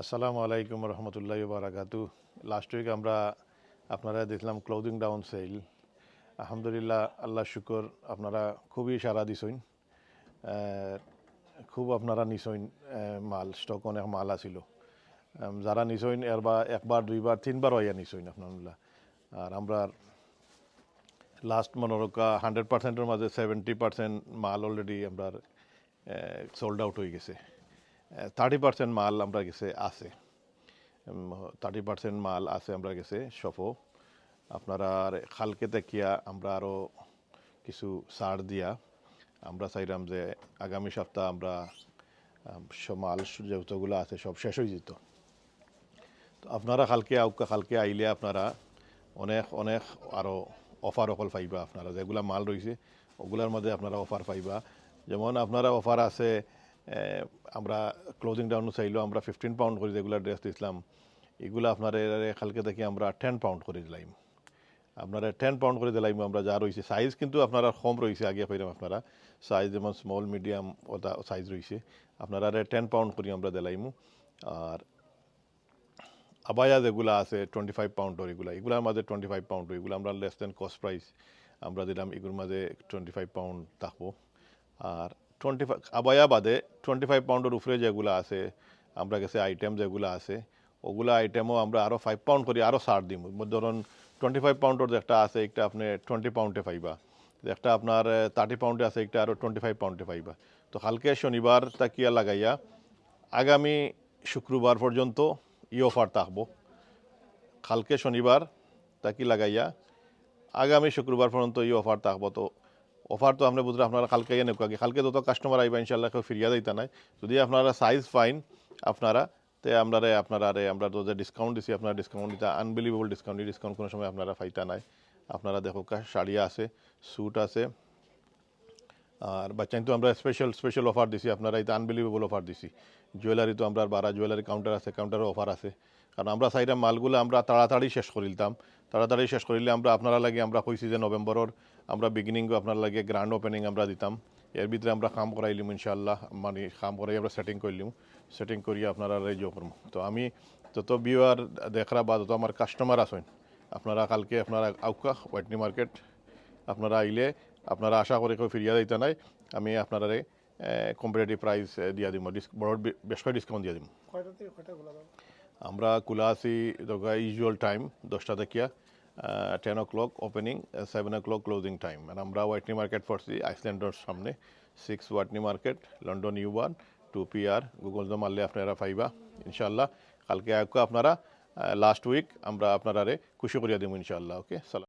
আসসালামু আলাইকুম রহমতুল্লাহ বারাকাতু। লাস্ট উইক আমরা আপনারা দেখলাম ক্লোদিং ডাউন সেল আলহামদুলিল্লাহ, আল্লাহ শুকর, আপনারা খুবই সারা দিছইন খুব আপনারা নিছইন মাল স্টক অনেক মাল আছিল। যারা নিছইন এরবার একবার, দুইবার, তিনবার হইয়া নিছইন আপনারা আর আমরা লাস্ট মনোরকা হান্ড্রেড পার্সেন্টের মাঝে সেভেন্টি পার্সেন্ট মাল অলরেডি আমরা সোল্ড আউট হয়ে গেছে। থার্টি পার্সেন্ট মাল আমরা গেছে আছে। থার্টি পার্সেন্ট মাল আছে আমরা গেছে সফো আপনারা আর খালকে দেখিয়া আমরা আরও কিছু ছাড় দিয়া আমরা চাইলাম যে আগামী সপ্তাহ আমরা মাল যতগুলো আছে সব শেষ হয়ে যেত। তো আপনারা খালকে আউকা কালকে আইলে আপনারা অনেক অনেক আরও অফার অকল পাইবা। আপনারা যেগুলা মাল রয়েছে, ওগুলার মধ্যে আপনারা অফার পাইবা। যেমন আপনারা অফার আছে আমরা ক্লোজিং ডাউন চাইলেও আমরা ফিফটিন পাউন্ড করে যেগুলো ড্রেস দিছিলাম। এগুলো আপনার কালকে থেকে আমরা টেন পাউন্ড করে দিলাম আপনারা টেন পাউন্ড করে দিলাম আমরা, যা রয়েছে সাইজ কিন্তু আপনারা কম রয়েছে আগে পাইলাম আপনারা। সাইজ যেমন স্মল মিডিয়াম ওটা সাইজ রয়েছে আপনারা টেন পাউন্ড করে আমরা দিলাইমু। আর আবায়া যেগুলো আছে টোয়েন্টি ফাইভ পাউন্ডর এগুলো। এগুলোর মাঝে টোয়েন্টি ফাইভ পাউন্ড এগুলো আমরা লেস দেন কস্ট প্রাইস আমরা দিলাম। এগুলোর মাঝে টোয়েন্টি ফাইভ পাউন্ড থাকব। আর টোয়েন্টি ফাইভ আবায়া বাদে টোয়েন্টি ফাইভ পাউন্ডের উপরে যেগুলো আছে, আমরা কাছে আইটেম যেগুলো আছে, ওগুলো আইটেমও আমরা আরও ফাইভ পাউন্ড করি আরও ছাড় দিম। ধরুন টোয়েন্টি ফাইভ পাউন্ডের যে একটা আছে, একটা আপনি টোয়েন্টি পাউন্ডে পাইবা। একটা আপনার থার্টি পাউন্ডে আছে, একটা আরও টোয়েন্টি ফাইভ পাউন্ডে পাইবা। তো কালকে শনিবার তাকিয়া লাগাইয়া, আগামী শুক্রবার পর্যন্ত ই অফার থাকব। কালকে শনিবার তাকি লাগাইয়া, আগামী শুক্রবার পর্যন্ত এই অফার থাকব। তো অফার তো আমরা বুঝলাম, আপনারা কালকে এনে কাকি কালকে যত কাস্টমার আইবা ইনশাল্লাহ কেউ ফিরিয়া দিতে নাই। যদি আপনারা সাইজ ফাইন আপনারা, তে আমরা আপনারা আমরা তো যে ডিসকাউন্ট দিছি, আপনারা ডিসকাউন্ট দিতে আনবিলিভেবল ডিসকাউন্ট ডিসকাউন্ট কোনো সময় আপনারা ফাইতা নাই। আপনারা দেখো শাড়ি আছে স্যুট আছে আর বাচ্চাই তো আমরা স্পেশাল স্পেশাল অফার দিছি, আপনারা এটা আনবিলিভেবল অফার দিছি। জুয়েলারি তো আমরা বারা জুয়েলারি কাউন্টার আছে কাউন্টারও অফার আছে। কারণ আমরা সাইডে মালগুলো আমরা তাড়াতাড়ি শেষ করিলতাম তাড়াতাড়ি শেষ করিলে আমরা আপনারা লাগে আমরা কইছি যে নভেম্বরের আমরা বিগিনিং আপনার লাগে গ্র্যান্ড ওপেনিং আমরা দিতাম। এর ভিতরে আমরা কাম করাইলিম ইনশাল্লাহ মানে কাম করাই আমরা সেটিং করলিম সেটিং করিয়ে আপনারা রেজো করব তো আমি যত বিওয়ার দেখরা বা যত আমার কাস্টমার আছেন, আপনারা কালকে আপনারা আউকা ওয়াইটনি মার্কেট আপনারা আইলে আপনারা আশা করে কেউ ফিরিয়া দিতে নাই। আমি আপনারা কম্পিটিটিভ প্রাইস দিয়া ডিস- বড় বেশ করে ডিসকাউন্ট দিয়া যাবে? আমরা খোলা আছি দরকার ইউজুয়াল টাইম দশটা থেকে ten o'clock opening seven o'clock closing time আর আমরা ওয়াইটনি মার্কেট পড়ছি আইসল্যান্ডের সামনে। Six Watney market London U one two P R Google তো মারলে আপনারা পাইবা ইনশাল্লাহ কালকে আপনারা লাস্ট উইক আমরা আপনারা খুশি করিয়া দিব ইনশাল্লাহ ওকে সালাম।